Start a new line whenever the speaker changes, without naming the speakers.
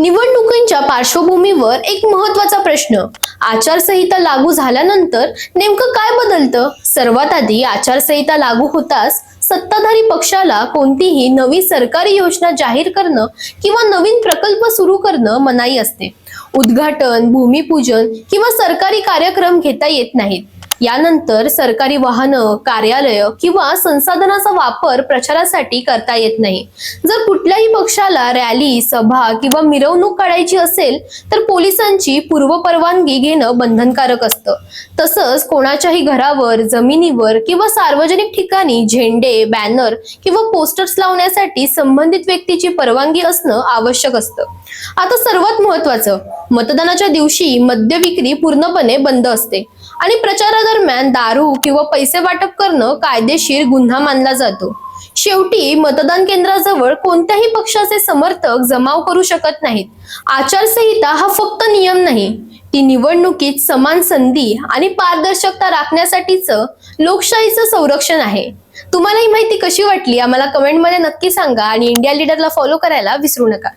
निवडणुकांच्या पार्श्वभूमीवर एक महत्त्वाचा प्रश्न. आचारसंहिता लागू झाल्यानंतर नेमकं काय बदलतं? सर्वात आधी आचारसंहिता लागू होताच सत्ताधारी पक्षाला कोणतीही नवी सरकारी योजना जाहीर करणं किंवा नवीन प्रकल्प सुरू करणं मनाई असते. उद्घाटन भूमिपूजन किंवा सरकारी कार्यक्रम घेता येत नाहीत. यानंतर सरकारी वाहनं कार्यालय किंवा संसाधनाचा वापर प्रचारासाठी करता येत नाही. जर कुठल्याही पक्षाला रॅली सभा किंवा मिरवणूक काढायची असेल तर पोलिसांची पूर्वपरवानगी घेणं बंधनकारक असतं. तसंच कोणाच्याही घरावर जमिनीवर किंवा सार्वजनिक ठिकाणी झेंडे बॅनर किंवा पोस्टर्स लावण्यासाठी संबंधित व्यक्तीची परवानगी असणं आवश्यक असतं. आता सर्वात महत्वाचं मतदानाच्या दिवशी मद्य विक्री पूर्णपणे बंद असते आणि दरम्यान दारू किंवा पैसे वाटप करणं कायदेशीर गुन्हा मानला जातो. शेवटी मतदान केंद्राजवळ कोणत्याही पक्षाचे समर्थक जमाव करू शकत नाहीत. आचारसंहिता हा फक्त नियम नाही ती निवडणुकीत समान संधी आणि पारदर्शकता राखण्यासाठीच लोकशाहीचं संरक्षण आहे. तुम्हाला ही माहिती कशी वाटली आम्हाला कमेंटमध्ये नक्की सांगा आणि इंडिया लीडरला फॉलो करायला विसरू नका.